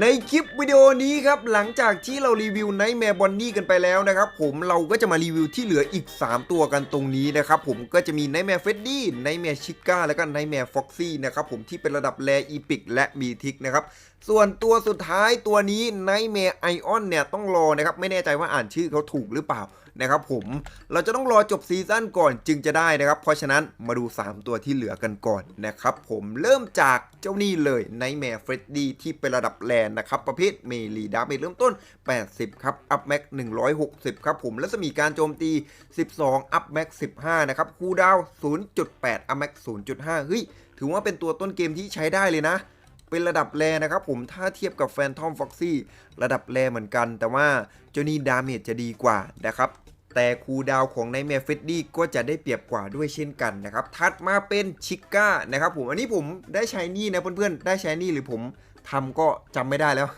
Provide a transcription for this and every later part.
ในคลิปวิดีโอนี้ครับ หลังจากที่เรารีวิวไนท์แมร์บอนนี่กันไปแล้วนะครับ ผมเราก็จะมารีวิวที่เหลืออีก 3 ตัวกันตรงนี้นะครับ ผมก็จะมีไนท์แมร์เฟดดี้ไนท์แมร์ชิก้าแล้วก็ไนท์แมร์ฟ็อกซี่นะครับผมที่เป็นระดับแรอีพิกและมีทิกนะครับ ส่วนตัวสุดท้ายตัวนี้ไนท์แมร์ไอออนเนี่ยต้องรอนะครับ ไม่แน่ใจว่าอ่านชื่อเขาถูกหรือเปล่า นะครับผมเราจะต้องรอจบซีซั่นก่อนจึงจะได้นะครับ เพราะฉะนั้นมาดู 3 ตัวที่เหลือกันก่อนนะครับผมเริ่มจากเจ้านี่เลยไนแมร์เฟรดดี้ที่เป็นระดับแลนนะครับ ประเภทเมลีดาเมจเริ่มต้น 80 ครับ อัพแม็ก160 ครับผมและจะมีการโจมตี 12 อัพแม็ก15 นะครับคูดาวน์0.8 อัพแม็ก0.5 เฮ้ย ถือว่าเป็นตัวต้นเกมที่ใช้ได้เลยนะเป็นระดับแรนะครับผมถ้าเทียบกับแฟนทอมฟ็อกซี่ระดับแรเหมือนกัน แต่ว่าเจ้านี่ดาเมจจะดีกว่านะครับ แต่คูดาวของในแมฟเฟดดี้ก็จะได้เปรียบกว่าด้วยเช่นกันนะครับถัดมาเป็นชิก้านะครับผมอันนี้ผมได้ใช้นี่นะเพื่อนๆ ได้ใช้นี่หรือผมทำก็จำไม่ได้แล้ว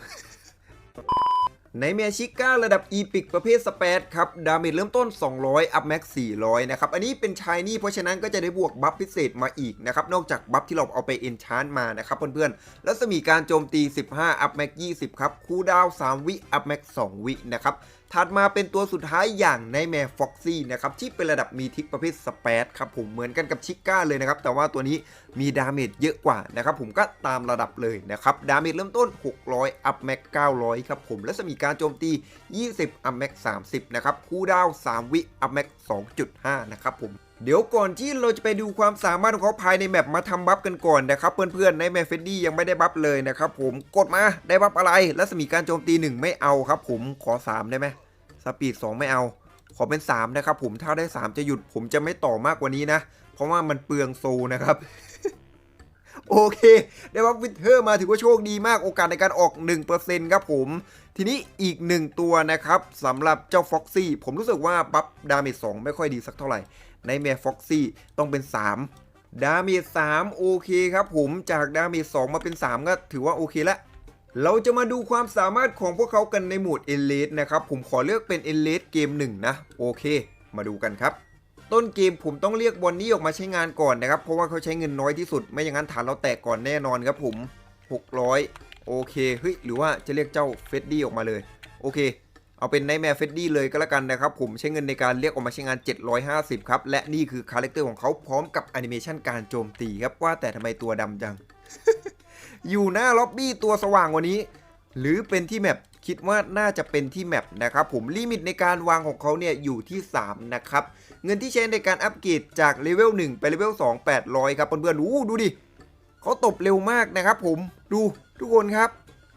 ในเมียชิก้าระดับอีพิกประเภทสเปซครับ ดาเมจเริ่มต้น 200 อัพแม็ก400 นะครับ อันนี้เป็นชายนี่เพราะฉะนั้นก็จะได้บวกบัฟพิเศษมาอีกนะครับ นอกจากบัฟที่เราเอาไปเอนชานมานะครับเพื่อนๆแล้วจะมีการโจมตี 15 อัพแม็ก20 ครับ คูดาว 3 วิ อัพแม็ก2วินะครับถัดมาเป็นตัวสุดท้ายอย่างในแมฟ็อกซี่นะครับที่เป็นระดับมีทิกประเภทสเปซครับผมเหมือนกันกับชิก้าเลยนะครับแต่ว่าตัวนี้มีดาเมจเยอะกว่านะครับผมก็ตามระดับเลยนะครับดาเมจเริ่มต้น 600 อัพแม็ก900 ครับผมและจะมีการโจมตี 20 อัพแม็ก30 นะครับ คู่ดาว 3 วิ อัพแม็ก2.5 นะครับผม เดี๋ยวก่อนที่เราจะไปดูความสามารถของเขาภายในแมปมาทำบัฟกันก่อนนะครับเพื่อนๆในแมปเฟดดี้ยังไม่ได้บัฟเลยนะครับผมกดมาได้บัฟอะไรและจะมีการโจมตี 1 ไม่เอาครับ ผมขอ 3 ได้ไหมสปีด2 ไม่เอา ขอเป็น 3 นะครับผมถ้าได้ 3 จะหยุดผมจะไม่ต่อมากกว่านี้นะ เพราะว่ามันเปลืองโซนะครับ โอเค ได้บัฟวิเทอร์มาถือว่าโชคดีมากโอกาสในการออก 1%ครับผมทีนี้อีกหนึ่งตัวนะครับสำหรับเจ้าฟ็อกซี่ผมรู้สึกว่าบัฟดาเมจ2ไม่ค่อยดีสักเท่าไหร่ ในแมฟ็อกซี่ต้องเป็น 3 ดาเมจ3โอเคครับผมจากดาเมจ2มาเป็น 3 ก็ถือว่าโอเคละเราจะมาดูความสามารถของพวกเขากันในโหมดเอเลสนะครับ ผมขอเลือกเป็นเอเลสเกม 1 นะ โอเค มาดูกันครับ ต้นเกมผมต้องเรียกบอนนี่ออกมาใช้งานก่อนนะครับ เพราะว่าเขาใช้เงินน้อยที่สุด ไม่อย่างนั้นฐานเราแตกก่อนแน่นอนครับผม 600 โอเคเฮ้ยหรือว่าจะเรียกเจ้าเฟดดี้ออกมาเลย โอเค เอาเป็นไนแมร์เฟดดี้เลยก็แล้วกันนะครับ ผมใช้เงินในการเรียกออกมาใช้งาน 750 ครับ และนี่คือคาแรคเตอร์ของเขาพร้อมกับแอนิเมชันการโจมตีครับ ว่าแต่ทำไมตัวดำจัง อยู่หน้าล็อบบี้ตัวสว่างกว่านี้ หรือเป็นที่แมปคิดว่าน่าจะเป็นที่แมปนะครับผมลิมิตในการวางของเขาเนี่ยอยู่ที่ 3 นะครับ เงินที่ใช้ในการอัปเกรดจากเลเวล1ไปเลเวล2 800 ครับเพื่อนๆอู้ดูดิเขาตบเร็วมากนะครับผมดูทุกคนครับ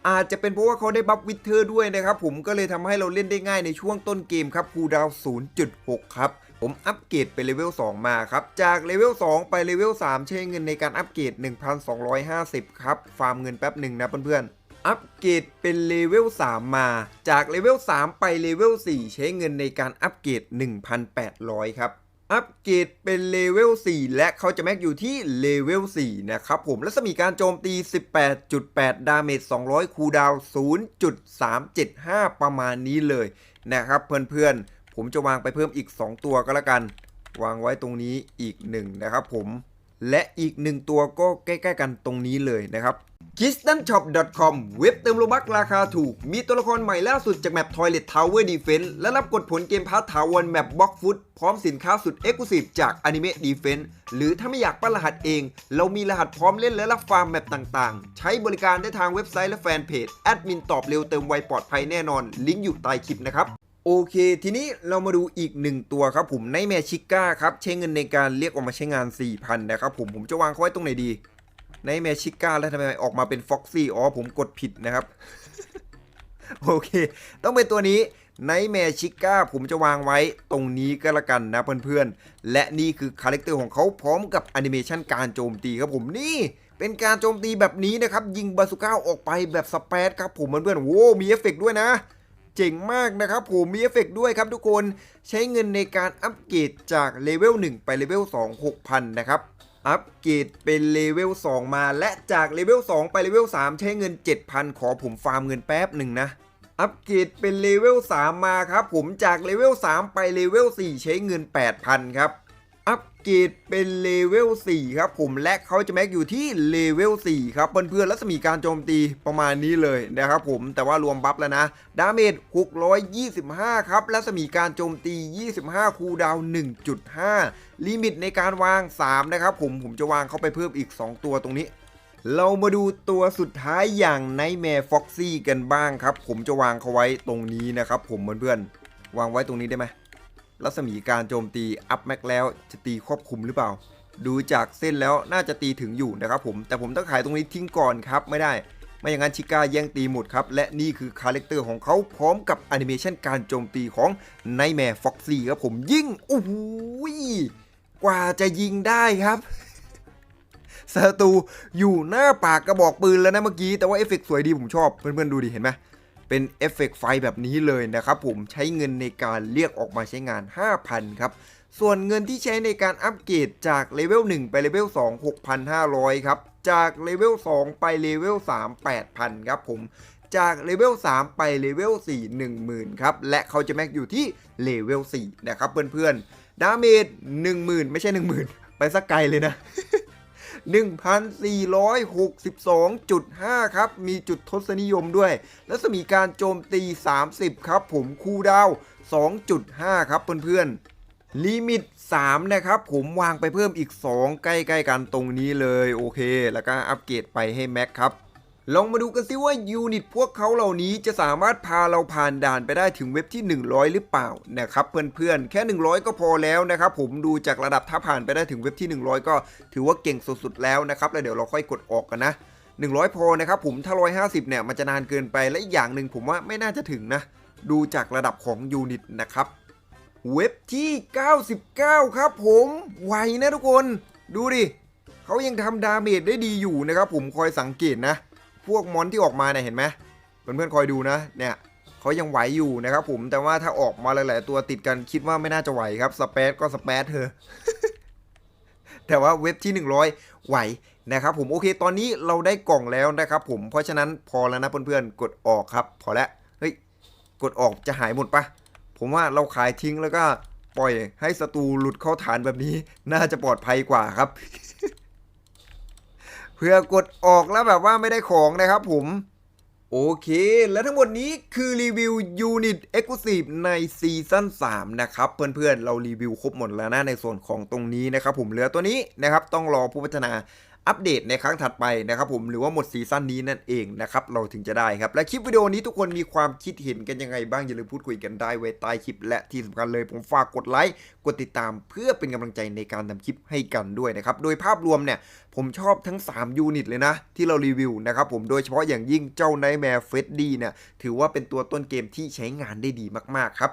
อาจจะเป็นเพราะว่าเขาได้บัฟวิเทอร์ด้วยนะครับผมก็เลยทำให้เราเล่นได้ง่ายในช่วงต้นเกมครับคูดาว 0.6 ครับ ผมอัปเกรดไปเลเวล 2 มาครับ จากเลเวล 2 ไปเลเวล 3 ใช้เงินในการอัปเกรด 1,250 ครับ ฟาร์มเงินแป๊บหนึ่งนะเพื่อนๆอัปเกรดเป็นเลเวล 3 มา จากเลเวล 3 ไปเลเวล 4 ใช้เงินในการอัปเกรด 1,800 ครับ อัปเกรดเป็นเลเวล 4 และเขาจะแม็กอยู่ที่เลเวล 4 นะครับผมและจะมีการโจมตี 18.8 ดาเมจ 200 คูดาว 0.375 ประมาณนี้เลยนะครับเพื่อนๆ ผมจะวางไปเพิ่มอีก 2 ตัวก็แล้วกัน วางไว้ตรงนี้อีก 1 นะครับผมและอีก 1 ตัวก็ใกล้ ๆ กันตรงนี้เลยนะครับ k i s t a n s h o p c o m เว็บเติมโลบักราคาถูก มีตัวละครใหม่ล่าสุดจากแมป Toilet Tower Defense และรับกดผลเกมพาร์ทถาวรแมปบล็อกฟุตพร้อมสินค้าสุด Exclusive จาก Anime Defense หรือถ้าไม่อยากปั้นรหัสเอง เรามีรหัสพร้อมเล่นและรับฟาร์มแมปต่างๆ ใช้บริการได้ทางเว็บไซต์และแฟนเพจ แอดมินตอบเร็วเติมไวปลอดภัยแน่นอน ลิงก์อยู่ใต้คลิปนะครับโอเค ทีนี้เรามาดูอีกหนึ่งตัวครับผมในแมชิก้าครับ ใช้เงินในการเรียกออกมาใช้งาน 4,000 นะครับผมผมจะวางเขาไว้ตรงไหนดี ในแมชิก้าแล้วทำไมออกมาเป็นฟ็อกซี่อ๋อผมกดผิดนะครับ โอเค ต้องเป็นตัวนี้ในแมชิก้าผมจะวางไว้ตรงนี้ก็แล้วกันนะเพื่อนๆ และนี่คือคาแรคเตอร์ของเขาพร้อมกับแอนิเมชันการโจมตีครับผมนี่เป็นการโจมตีแบบนี้นะครับ ยิงบาสุก้าออกไปแบบสเปซครับผมเพื่อนๆโว้มีเอฟเฟกต์ด้วยนะเจ๋งมากนะครับผมมีเอฟเฟกต์ด้วยครับทุกคนใช้เงินในการอัปเกรดจากเลเวล1ไปเลเวล2 6,000 นะครับ อัปเกรดเป็นเลเวล2 มา และจากเลเวล2 ไปเลเวล3 ใช้เงิน 7,000 ขอผมฟาร์มเงินแป๊บหนึ่งนะ อัปเกรดเป็นเลเวล3 มาครับ ผมจากเลเวล3 ไปเลเวล4 ใช้เงิน 8,000 ครับ อัปเกรดเป็นเลเวล4ครับผมและเขาจะแม็กอยู่ที่เลเวล4ครับเพื่อนๆรัศมีการโจมตีประมาณนี้เลยนะครับผมแต่ว่ารวมบัฟแล้วนะ ดาเมจ 625 ครับรัศมีการโจมตี 25 คูลดาวน์1.5 ลิมิตในการวาง 3 นะครับผมผมจะวางเข้าไปเพิ่มอีก 2 ตัวตรงนี้เรามาดูตัวสุดท้ายอย่าง Nightmare Foxy กันบ้างครับ ผมจะวางเขาไว้ตรงนี้นะครับผมเพื่อนๆวางไว้ตรงนี้ได้ไหม รัศมีการโจมตีอัพแม็กแล้วจะตีครอบคลุมหรือเปล่า ดูจากเส้นแล้วน่าจะตีถึงอยู่นะครับผมแต่ผมต้องขายตรงนี้ทิ้งก่อนครับไม่ได้ไม่อย่างนั้นชิก้าแย่งตีหมดครับ และนี่คือคาแรคเตอร์ของเขาพร้อมกับแอนิเมชันการโจมตีของ Nightmare Foxy ครับผมยิงโอ้โหยกว่าจะยิงได้ครับศัตรูอยู่หน้าปากกระบอกปืนแล้วนะเมื่อกี้ แต่ว่าเอฟเฟกต์สวยดีผมชอบ เพื่อนๆดูดิเห็นไหม เป็นเอฟเฟกต์ไฟแบบนี้เลยนะครับผมใช้เงินในการเรียกออกมาใช้งาน 5,000 ครับส่วนเงินที่ใช้ในการอัปเกรดจากเลเวล1ไปเลเวล2 6,500 ครับ จากเลเวล2ไปเลเวล3 8,000 ครับผม จากเลเวล3ไปเลเวล4 10,000 ครับ และเขาจะแม็กอยู่ที่เลเวล4นะครับเพื่อนๆ ดาเมจ10,000 ไม่ใช่ 10,000 ไปสักไกลเลยนะ 1,462.5 ครับ มีจุดทศนิยมด้วย และสมีการโจมตี 30 ครับ ผมคูลดาว 2.5 ครับเพื่อนๆ ลิมิต 3 นะครับ ผมวางไปเพิ่มอีก 2 ใกล้ ๆ กันตรงนี้เลย โอเค แล้วก็อัปเกรดไปให้แม็กครับ ลองมาดูกันซิว่ายูนิตพวกเขาเหล่านี้จะสามารถพาเราผ่านด่านไปได้ถึงเว็บที่ 100 หรือเปล่านะครับเพื่อนๆ แค่ 100 ก็พอแล้วนะครับผมดูจากระดับถ้าผ่านไปได้ถึงเว็บที่ 100 ก็ถือว่าเก่งสุดๆแล้วนะครับแล้วเดี๋ยวเราค่อยกดออกกันนะ 100 พอนะครับผมถ้า 150 เนี่ยมันจะนานเกินไปและอีกอย่างหนึ่งผมว่าไม่น่าจะถึงนะ ดูจากระดับของยูนิตนะครับเว็บที่ 99 ครับผมไวนะทุกคน ดูดิเขายังทำดาเมจได้ดีอยู่นะครับผมคอยสังเกตนะ พวกมอนที่ออกมาเนี่ยเห็นไหมเพื่อนๆคอยดูนะเนี่ยเขายังไหวอยู่นะครับผมแต่ว่าถ้าออกมาหลาย ๆ ตัวติดกันคิดว่าไม่น่าจะไหวครับสเปซก็สเปซเธอะแต่ว่าเว็บที่ 100 ไหวนะครับผมโอเคตอนนี้เราได้กล่องแล้วนะครับผมเพราะฉะนั้นพอแล้วนะเพื่อนๆกดออกครับ พอแล้วเฮ้ยกดออกจะหายหมดปะผมว่าเราขายทิ้งแล้วก็ปล่อยให้ศัตรูหลุดเข้าฐานแบบนี้ น่าจะปลอดภัยกว่าครับ เพื่อกดออกแล้วแบบว่าไม่ได้ของนะครับผม โอเค และทั้งหมดนี้คือรีวิวยูนิต Exclusive ในซีซั่น3นะครับ เพื่อนๆ เรารีวิวครบหมดแล้วนะในส่วนของตรงนี้นะครับผมเหลือตัวนี้นะครับ ต้องรอผู้พัฒนา อัปเดตในครั้งถัดไปนะครับผมหรือว่าหมดซีซั่นนี้นั่นเองนะครับเราถึงจะได้ครับและคลิปวิดีโอนี้ทุกคนมีความคิดเห็นกันยังไงบ้างอย่าลืมพูดคุยกันได้ไว้ใต้คลิป และที่สำคัญเลยผมฝากกดไลค์กดติดตามเพื่อเป็นกำลังใจในการทำคลิปให้กันด้วยนะครับโดยภาพรวมเนี่ยผมชอบทั้ง 3 ยูนิตเลยนะ ที่เรารีวิวนะครับผมโดยเฉพาะอย่างยิ่งเจ้า Nightmare Freddy เนี่ยถือว่าเป็นตัวต้นเกมที่ใช้งานได้ดีมากๆครับ